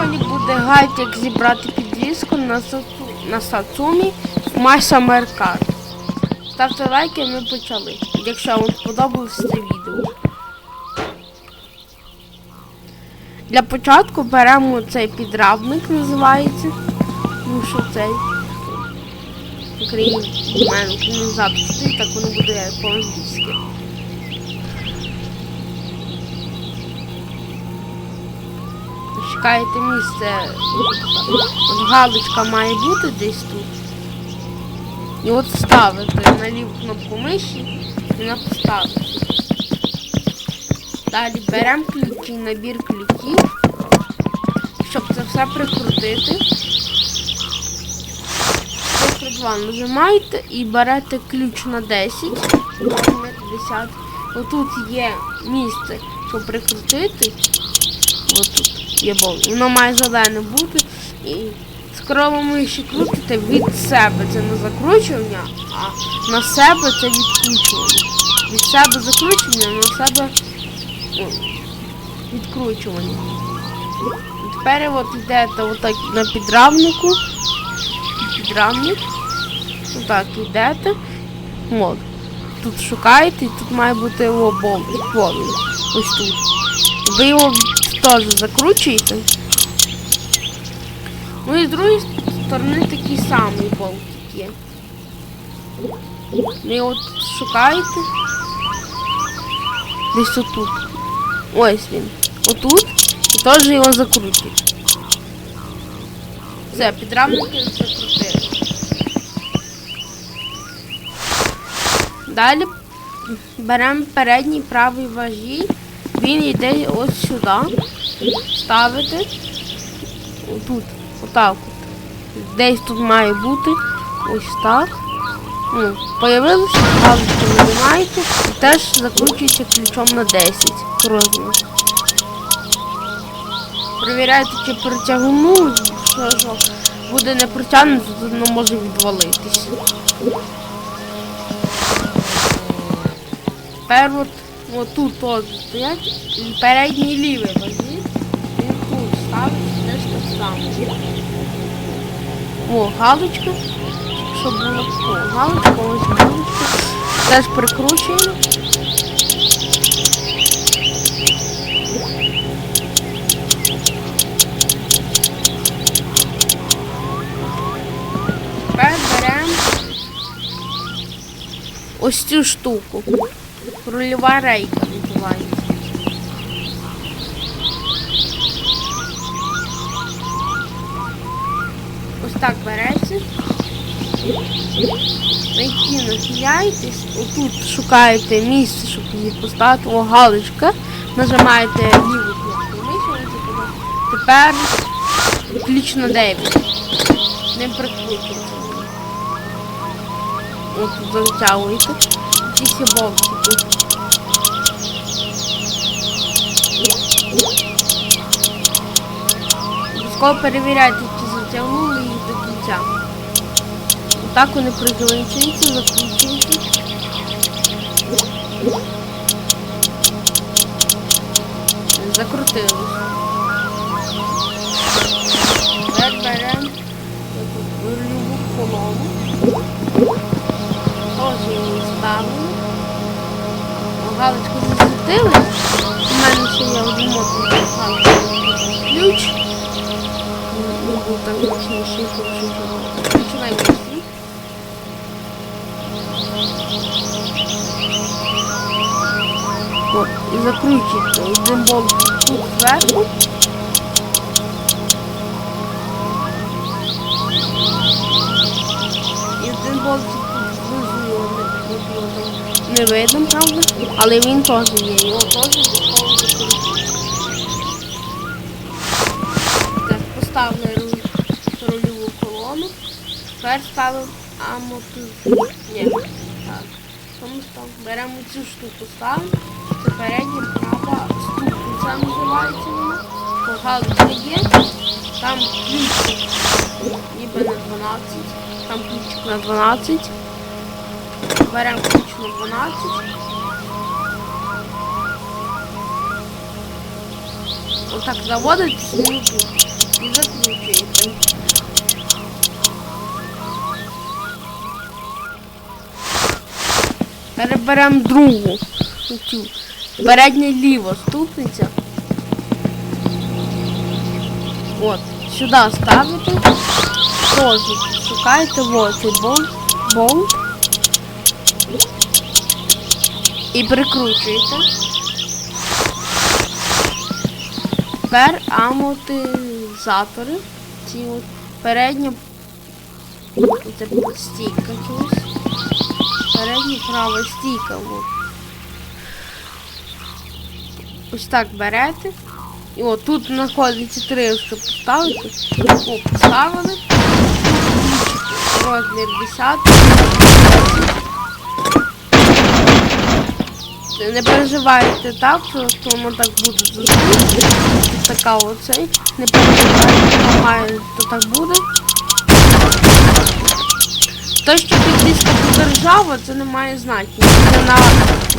сьогодні буде гайд, як зібрати підвіску на, на Сацумі Майса Меркат. Ставте лайки, ми почали. Якщо вам сподобалось це відео. Для початку беремо цей підрамник, називається. Ну що цей? Україн... Мене стоїть, так воно буде по-англійськи. Шукаєте місце. От галочка має бути десь тут. І от ставите на ліву кнопку миші і на поставити. Далі беремо ключі, набір ключів, щоб це все прикрутити. Нажимаєте і берете ключ на 10, на 50. Отут є місце, щоб прикрутити. Отут є болт. Воно має зелене бути. І скоро ми ще крутите від себе. Це не закручування, а на себе це відкручування. Від себе закручування, на себе відкручування. І Тепер от йдете отак на підрамнику. Підрамник. Отак йдете. От. Тут шукаєте і тут має бути його болт. Ось тут. Ви його теж закручуєте. Ну і з другої сторони такий самий болтик є. Його тут шукаєте. Десь отут. Ось він. Отут. І теж його закручуєте. Все, підрамники закрутили. Далі беремо передній правий важій. Він йде ось сюди. Ставите. Отут. Отак от. Десь тут має бути. Ось так. Ну, появилося, галочку нажимаєте і теж закручується ключом на 10 розмір. Перевіряйте, чи притягну, що, що буде не притягнуто, то воно може відвалитись. Тепер от тут стоять і передній лівий возить. Він тут ставить теж так само. О, галочка. Щоб було о, галочка, ось галочка. Теж прикручуємо. Тепер беремо ось цю штуку. Рульова рейка називається. Ось так береться. На які нахиляєтесь, отут шукаєте місце, щоб її поставити, о, галочка. Нажимаєте ліву кнопку миші, тепер ключ на 9. Не прикручується. От тут затягуєте. Є болтики. Обов'язково перевіряйте, чи затягнули їх до кінця. Отак вони прикручуються, закручуються. Закрутили. Галочку засвітили. У мене ще є один мотор ключ. Був так гучніший, хочу. Починай місці. От, і закручуйте один болт тут зверху. І один болт тут знизу не, там видно, правда? Але він теж є, його теж обов'язково. Так, поставили руль- рульову колону. Тепер ставимо амортизатор. Ні, так. Тому що беремо цю штуку, ставимо. Це передня права ступиця називається вона. По є. Там ключик ніби на 12. Там ключик на 12. Беремо ключ на 12. Отак заводить знизу. і закручуєте. Переберемо другу. Цю. Передня ліва ступниця. От, сюди ставите. Тоже шукаєте вот болт. болт. І прикручуєте. Тепер амортизатори. Ці от передня це стійка чогось. Передня права стійка. От. Ось так берете. І от тут знаходиться три, щоб поставити. О, поставили. Розмір 10. Не переживайте так, просто воно так буде завжди. Така оцей. Не переживайте, воно має, то так буде. Те, що підвіска буде ржава, це не має значення. Це на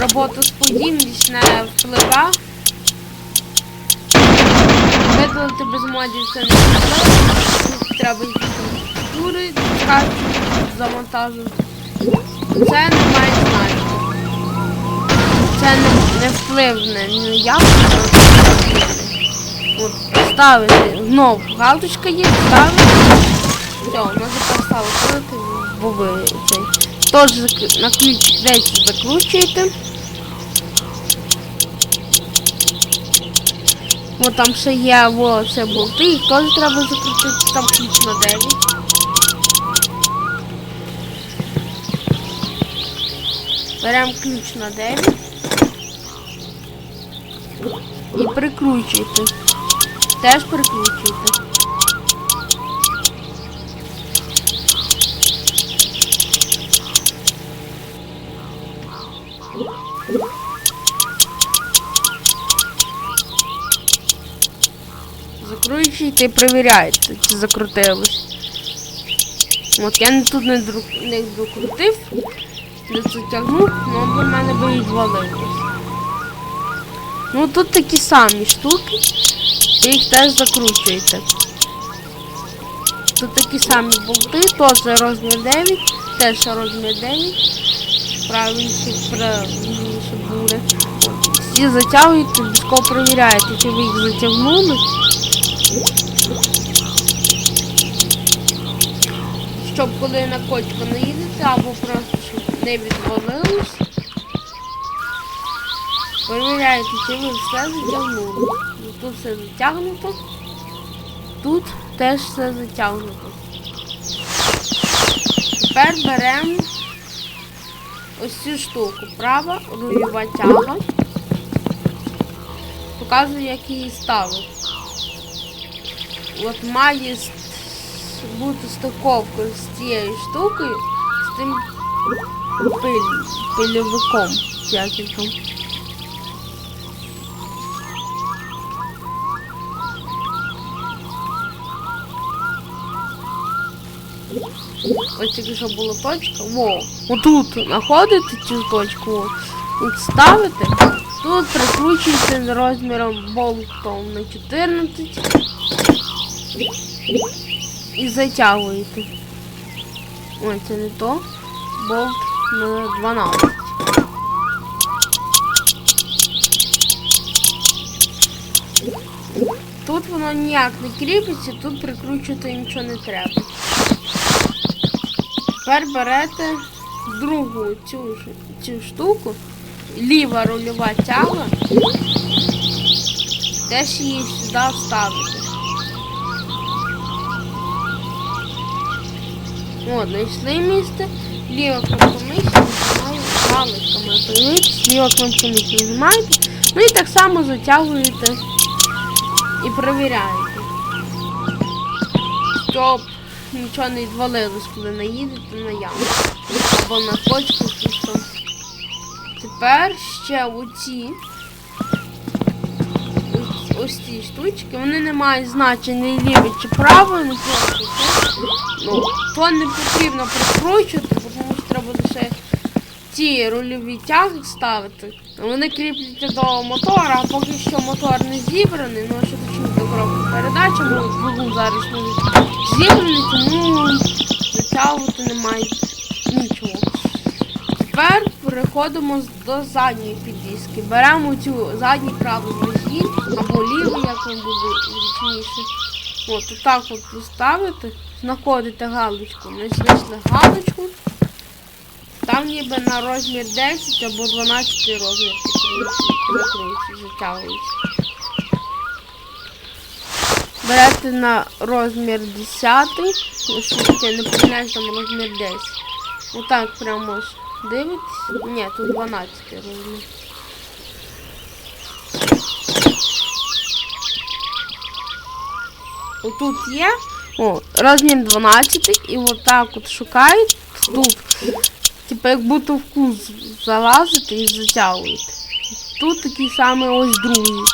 роботу подібність не впливає. Видалити без модів це не. Тут Треба якісь структури, завантажувати. Це не має значення. Це не, не впливне ні на якість. От, ставити знову галочка є, ставити. Все, вона перестала ходити, бо ви цей. Тож на ключ 10 закручуєте. О, там ще є о, це болти, їх теж треба закрутити, там ключ на 9. Беремо ключ на 9 і прикручуйте. Теж прикручуйте. Закручуйте і перевіряйте, чи закрутилось. От я тут не, докрутив, не затягнув, але в мене би відвалилось. Ну тут такі самі штуки, ви їх теж закручуєте. Тут такі самі болти, теж розмір 9, теж розмір 9. Правильніше, правильніше буде. Всі затягуєте, обов'язково перевіряєте, чи ви їх затягнули. Щоб коли на кочку не їдете, або просто щоб не відвалилось. Перевіряєте, чи ви все затягнули. Ну, Тут все затягнуто. Тут теж все затягнуто. Тепер беремо ось цю штуку. Права рульова тяга. Показую, як її ставити. От має бути стиковка з цією штукою, з тим пиль, пильовиком. Як Ось тільки що була точка. Во, отут знаходите цю точку, о, от ставите, тут прикручуєте розміром болтом на 14 і затягуєте. Ой, це не то. Болт на 12. Тут воно ніяк не кріпиться, тут прикручувати нічого не треба. Тепер берете другу цю, цю штуку, ліва рульова тяга, теж її сюди ставите. О, знайшли місце, ліва кнопка миші, нажимаю галочками. Подивитесь, ліва кнопка нажимаєте, ну і так само затягуєте і перевіряєте. Щоб нічого не відвалилось, коли наїдете на яму. Або на кочку що. Тепер ще оці. Ось, ці штучки, вони не мають значення ліве чи праве, не просто. Ну, то не потрібно прикручувати, тому що треба лише ці рульові тяги ставити. Вони кріпляться до мотора, а поки що мотор не зібраний, ну а що до чого коробку передачі, двигун зараз не зібраний, тому затягувати немає нічого. Тепер переходимо до задньої підвіски. Беремо цю задній правий носій або лівий, як вам буде зручніше. От, отак от поставити, знаходите галочку, не знайшли галочку. Там ніби на розмір 10 або 12 розмір закручується, затягується. Берете на розмір 10, якщо таке не помиляюсь, там розмір 10. Отак прямо ось дивитесь. Ні, тут 12 розмір. Отут є о, розмір 12 і отак от шукають тут. Типу як будто в куз залазите і затягуєте. Тут такий самий ось другий.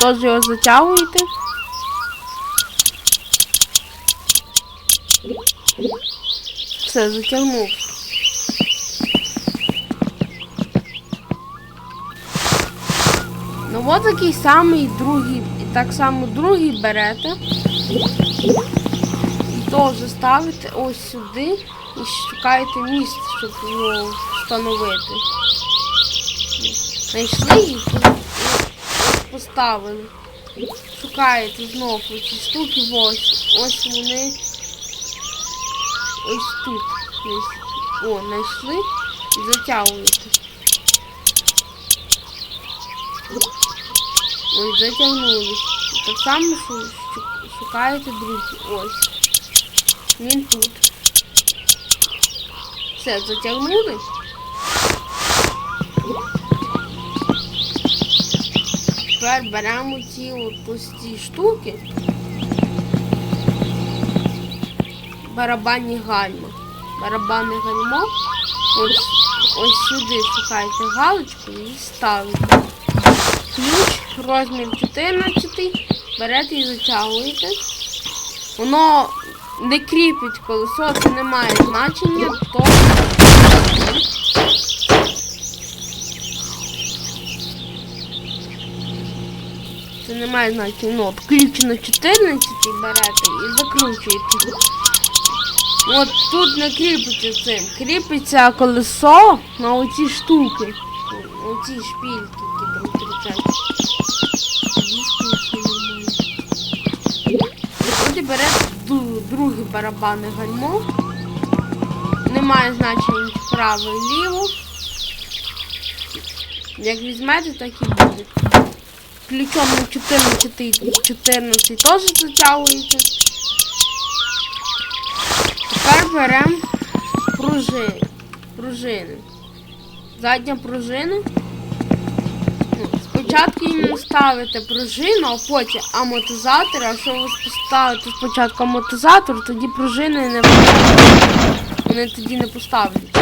Теж його затягуєте. Все, затягнув. Ну от такий самий другий, і так само другий берете. І теж ставите ось сюди і шукаєте місце, щоб його встановити. Знайшли і поставили. Шукаєте знову ці штуки, ось. Ось вони. Ось тут. О, знайшли і затягуєте. Ось затягнули. Так само шу- шу- шукаєте другий. Ось. Він тут. Все, затягнули. Тепер беремо ці пусті штуки. Барабанні гальма. Барабанне гальмо. Ось, ось сюди шукаєте галочку і ставите. Ключ розмір 14, берете і затягуєте. Воно не кріпить колесо, це не має значення, то це не має значення. Ну, от ключ на 14 берете і закручуєте. От тут не кріпиться цим. Кріпиться колесо на оці штуки. Оці шпільки, які там кричать. Тоді берете ду- друге барабанне гальмо. Немає значення вправо і ліво. Як візьмете, так і буде. Ключом на 14, 14 теж затягуєте. Тепер беремо пружини. пружини. Задня пружина. Спочатку їм ставите пружину, а потім амортизатор. А якщо ви поставите спочатку амортизатор, тоді пружини не вони тоді не поставлять.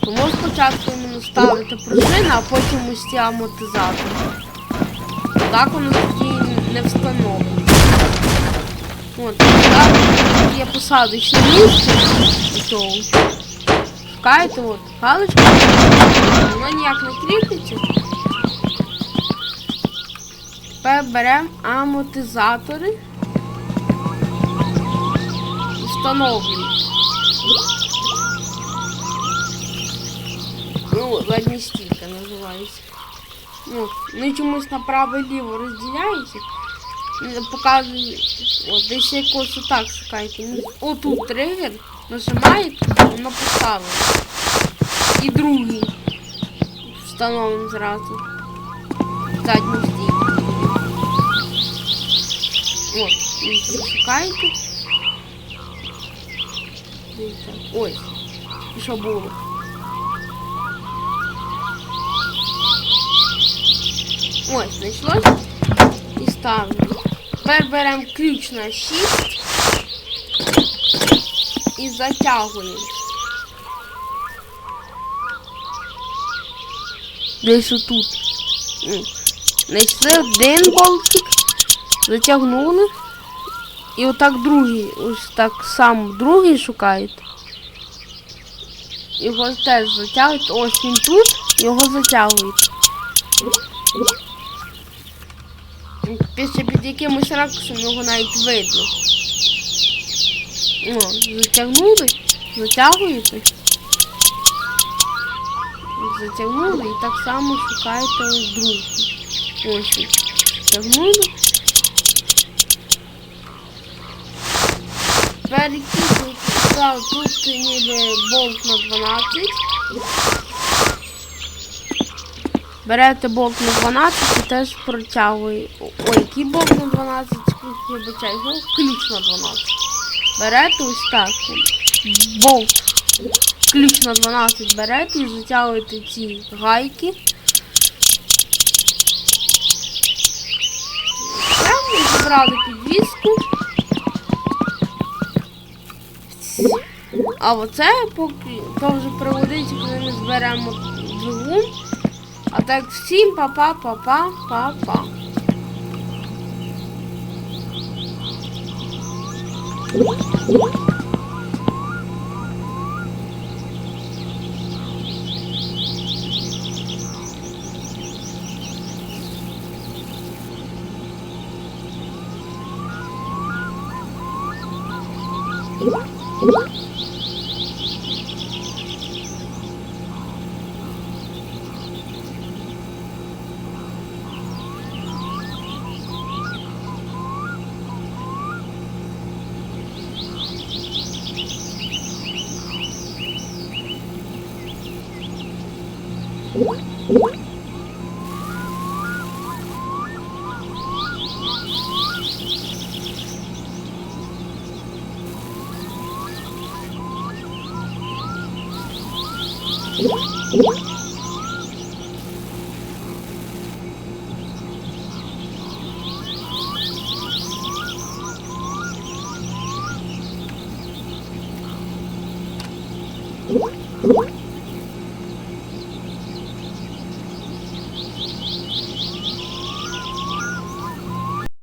Тому спочатку іменно ставити пружину, а потім ось ці амортизатори. Так воно тоді не встановлено. От, так є посадочне місце. Шукаєте, от, галочка, воно ніяк не кріпиться. Тепер беремо амортизатори встановлюємо. Ну, задня стійка називається. Ну, вони чомусь направо і ліво розділяються. Не Показує, от десь якось отак шукайте. Ну, Отут тригер, нажимаєте, воно поставлено. І другий встановимо зразу. Задню стійку. От, і шукаєте. Дивіться, ось. І що було? Ось, знайшлось. І ставимо. Тепер беремо ключ на 6 і затягуємо. Десь отут. М. Знайшли один болтик, затягнули. І отак другий, ось так сам другий шукаєте. Його теж затягуєте. Ось він тут, його затягуєте. Після під якимось ракурсом його навіть видно. О, затягнули, затягуєте. Затягнули і так само шукаєте другу. Ось. Затягнули. Тут, тут ніби болт на 12. Берете болт на 12 і теж протягує. Ой, який болт на 12, вибачай, ну, ключ на 12. Берете ось так. Болт. Ключ на 12 берете і затягуєте ці гайки. Зібрали підвіску. А оце поки то вже пригодиться, коли ми зберемо двигун. А так всім па-па, па-па, па-па. What? What?